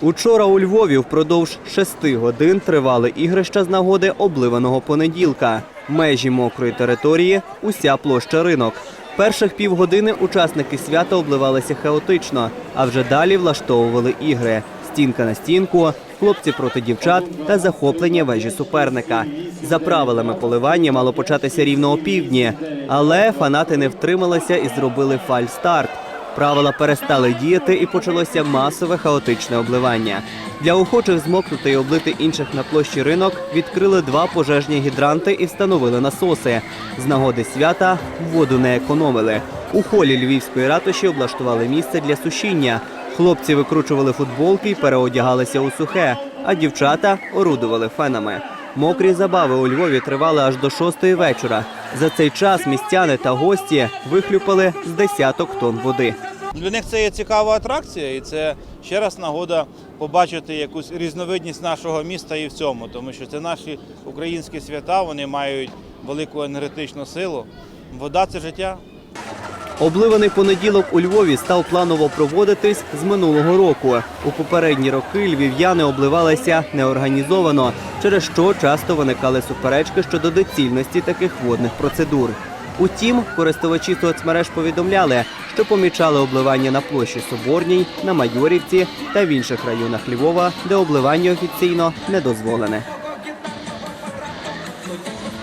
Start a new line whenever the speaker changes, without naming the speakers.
Учора у Львові впродовж шести годин тривали ігрища з нагоди обливаного понеділка. Межі мокрої території уся площа ринок. Перших півгодини учасники свята обливалися хаотично, а вже далі влаштовували ігри: стінка на стінку, хлопці проти дівчат та захоплення вежі суперника. За правилами поливання мало початися рівно о півдні, але фанати не втрималися і зробили фальстарт. Правила перестали діяти і почалося масове хаотичне обливання. Для охочих змокнути і облити інших на площі ринок відкрили два пожежні гідранти і встановили насоси. З нагоди свята воду не економили. У холі львівської ратуші облаштували місце для сушіння. Хлопці викручували футболки і переодягалися у сухе, а дівчата орудували фенами. Мокрі забави у Львові тривали аж до шостої вечора. За цей час містяни та гості вихлюпали з десяток тонн води.
Для них це є цікава атракція, і це ще раз нагода побачити якусь різновидність нашого міста і в цьому, тому що це наші українські свята, вони мають велику енергетичну силу. Вода це життя.
Обливаний понеділок у Львові став планово проводитись з минулого року. У попередні роки львів'яни обливалися неорганізовано, через що часто виникали суперечки щодо доцільності таких водних процедур. Утім, користувачі соцмереж повідомляли, що помічали обливання на площі Соборній, на Майорівці та в інших районах Львова, де обливання офіційно не дозволене.